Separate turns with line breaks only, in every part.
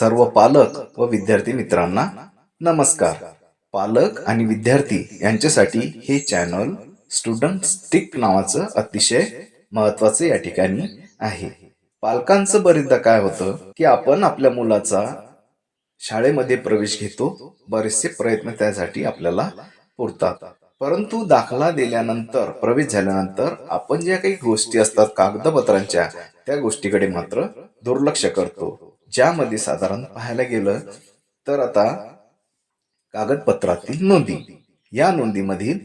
सर्व पालक व विद्यार्थी मित्रांना नमस्कार. पालक आणि विद्यार्थी यांच्यासाठी हे चॅनल स्टुडंट स्टिक नावाचं अतिशय महत्वाचं या ठिकाणी आहे. पालकांचं बरेचदा काय होतं की आपण आपल्या मुलाचा शाळेमध्ये प्रवेश घेतो बरेचसे प्रयत्न त्यासाठी आपल्याला पुरतात. परंतु दाखला दिल्यानंतर प्रवेश झाल्यानंतर आपण ज्या काही गोष्टी असतात कागदपत्रांच्या त्या गोष्टीकडे मात्र दुर्लक्ष करतो. ज्यामध्ये साधारण पाहायला गेलं तर आता कागदपत्रातील नोंदी. या नोंदीमधील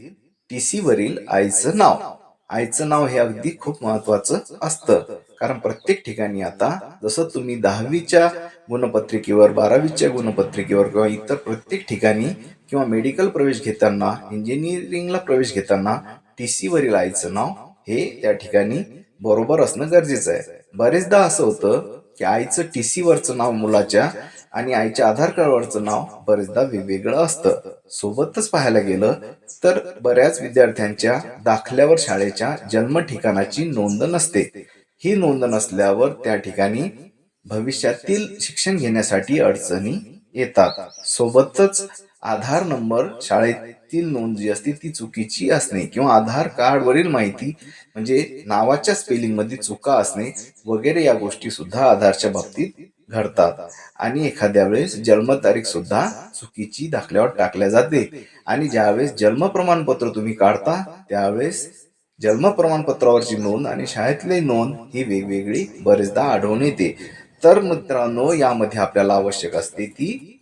टी सी वरील आईचं नाव. आईचं नाव हे अगदी खूप महत्वाचं असतं. कारण प्रत्येक ठिकाणी आता जसं तुम्ही दहावीच्या गुणपत्रिकेवर बारावीच्या गुणपत्रिकेवर किंवा इतर प्रत्येक ठिकाणी किंवा मेडिकल प्रवेश घेताना इंजिनिअरिंगला प्रवेश घेताना टी सी वरील आईचं नाव हे त्या ठिकाणी बरोबर असणं गरजेचं आहे. बरेचदा असं होतं की आईचं टी सी वरचं नाव मुलाच्या आणि आईच्या आधार कार्डवरचं नाव बरेचदा वेगवेगळं असतं. सोबतच पाहायला गेलं तर बऱ्याच विद्यार्थ्यांच्या दाखल्यावर शाळेच्या जन्म ठिकाणाची नोंद नसते. ही नोंद नसल्यावर त्या ठिकाणी भविष्यातील शिक्षण घेण्यासाठी अडचणी येतात. सोबतच आधार नंबर शाळेत शाळेतील नोंद जी असते ती चुकीची असणे किंवा आधार कार्ड वरील माहिती म्हणजे नावाच्या स्पेलिंगमध्ये चुका असणे वगैरे या गोष्टी सुद्धा आधारच्या बाबतीत घडतात. आणि एखाद्या वेळेस जन्मतारीख सुद्धा चुकीची दाखल्यावर टाकल्या जाते. आणि ज्यावेळेस जन्म प्रमाणपत्र तुम्ही काढता त्यावेळेस जन्म प्रमाणपत्रावरची नोंद आणि शाळेतली नोंद ही वेगवेगळी बरेचदा आढळून येते. तर मित्रांनो यामध्ये आपल्याला आवश्यक असते ती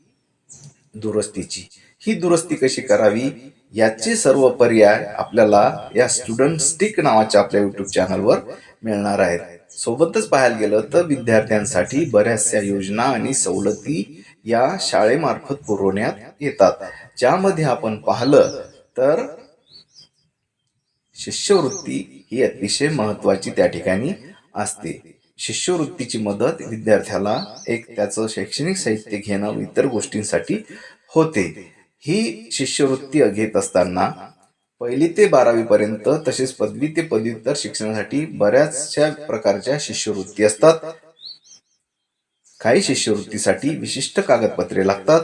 दुरुस्तीची. ही दुरुस्ती कशी करावी याचे सर्व पर्याय आपल्याला या स्टुडंट स्टिक नावाच्या आपल्या युट्यूब चॅनलवर मिळणार आहेत. सोबतच पाहायला गेलं तर विद्यार्थ्यांसाठी बऱ्याचशा योजना आणि सवलती या शाळेमार्फत पुरवण्यात येतात. ज्यामध्ये आपण पाहिलं तर शिष्यवृत्ती ही अतिशय महत्वाची त्या ठिकाणी असते. शिष्यवृत्तीची मदत विद्यार्थ्याला एक त्याचं शैक्षणिक साहित्य घेणं इतर गोष्टींसाठी होते. ही शिष्यवृत्ती घेत असताना पहिली ते बारावी पर्यंत तसेच पदवी ते पदव्युत्तर शिक्षणासाठी बऱ्याचशा प्रकारच्या शिष्यवृत्ती असतात. काही शिष्यवृत्तीसाठी विशिष्ट कागदपत्रे लागतात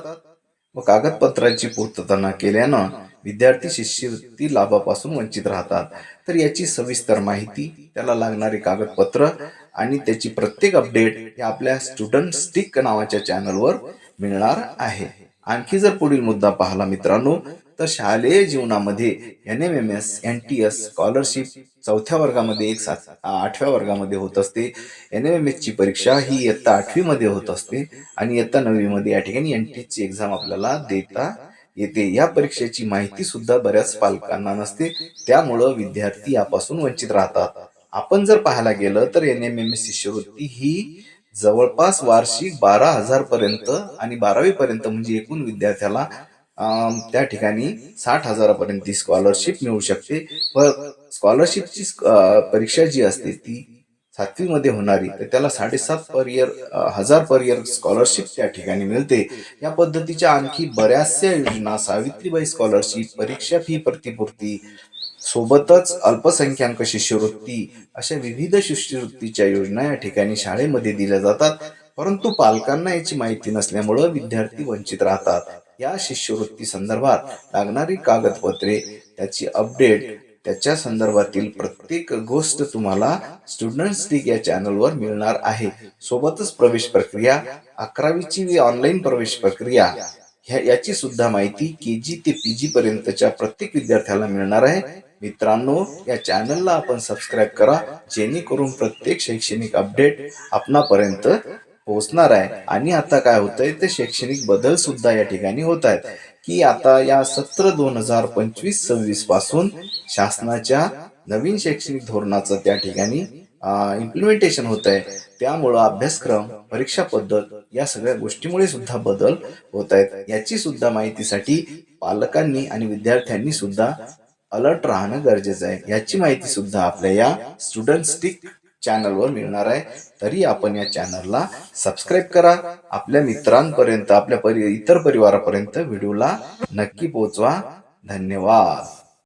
व कागदपत्रांची पूर्तता न केल्यानं विद्यार्थी शिष्यवृत्ती लाभापासून वंचित राहतात. तर याची सविस्तर माहिती त्याला लागणारी कागदपत्र आणि त्याची प्रत्येक अपडेट या आपल्या स्टुडंट स्टिक नावाच्या चॅनलवर मिळणार आहे. आणखी जर पुढील मुद्दा पाहिला मित्रांनो तर शालेय जीवनामध्ये N M M S N T S scholarship चौथ्या वर्गामध्ये एक सात आठव्या वर्गामध्ये होत असते. एन एम एम एस ची परीक्षा ही इयत्ता आठवी मध्ये होत असते आणि इयत्ता नववी मध्ये या ठिकाणी एन टी ची एक्झाम आपल्याला देता येते. या परीक्षेची माहिती सुद्धा बऱ्याच पालकांना नसते. त्यामुळं विद्यार्थी यापासून वंचित राहतात. आपण जर पाहायला गेलं तर एन एम एम एस शिष्यवृत्ती ही जवळपास वार्षिक बारा हजार पर्यंत आणि बारावी पर्यंत म्हणजे एकूण विद्यार्थ्याला त्या ठिकाणी साठ हजारापर्यंत ती स्कॉलरशिप मिळू शकते. व स्कॉलरशिपची परीक्षा जी असते ती सातवीमध्ये होणारी तर त्याला साडेसात पर इयर हजार पर इयर स्कॉलरशिप त्या ठिकाणी मिळते. या पद्धतीच्या आणखी बऱ्याचशा योजना सावित्रीबाई स्कॉलरशिप परीक्षा फी प्रतिपूर्ती सोबतच अल्पसंख्याक शिष्यवृत्ती अशा विविध शिष्यवृत्तीच्या योजना या ठिकाणी शाळेमध्ये दिल्या जातात. परंतु पालकांना याची माहिती नसल्यामुळं विद्यार्थी वंचित राहतात. या शिष्यवृत्ती संदर्भात लागणारी कागदपत्रे त्याची अपडेट त्याच्या संदर्भातील प्रत्येक गोष्ट तुम्हाला स्टुडंट्स लीग या चॅनलवर मिळणार आहे. सोबतच प्रवेश प्रक्रिया अकरावीची ऑनलाईन प्रवेश प्रक्रिया ह्या याची सुद्धा माहिती के जी ते पी जी पर्यंतच्या प्रत्येक विद्यार्थ्याला मिळणार आहे. मित्रांनो या चॅनलला आपण सबस्क्राईब करा जेणेकरून प्रत्येक शैक्षणिक अपडेट आपणापर्यंत पोहोचणार आहे. आणि आता काय होतंय ते शैक्षणिक बदल सुद्धा या ठिकाणी होत आहेत. की आता या सत्र दोन हजार पंचवीस सव्वीसपासून शासनाच्या नवीन शैक्षणिक धोरणाचं त्या ठिकाणी इम्प्लिमेंटेशन होत आहे त्यामुळं अभ्यासक्रम परीक्षा पद्धत या सगळ्या गोष्टीमुळे सुद्धा बदल होत आहेत. याची सुद्धा माहितीसाठी पालकांनी आणि विद्यार्थ्यांनी सुद्धा अलर्ट राहणं गरजेचं आहे. याची माहिती सुद्धा आपल्या या स्टुडंट स्टिक चॅनलवर मिळणार आहे. तरी आपण या चॅनलला सबस्क्राईब करा. आपल्या मित्रांपर्यंत आपल्या परि इतर परिवारापर्यंत व्हिडिओला नक्की पोहोचवा धन्यवाद.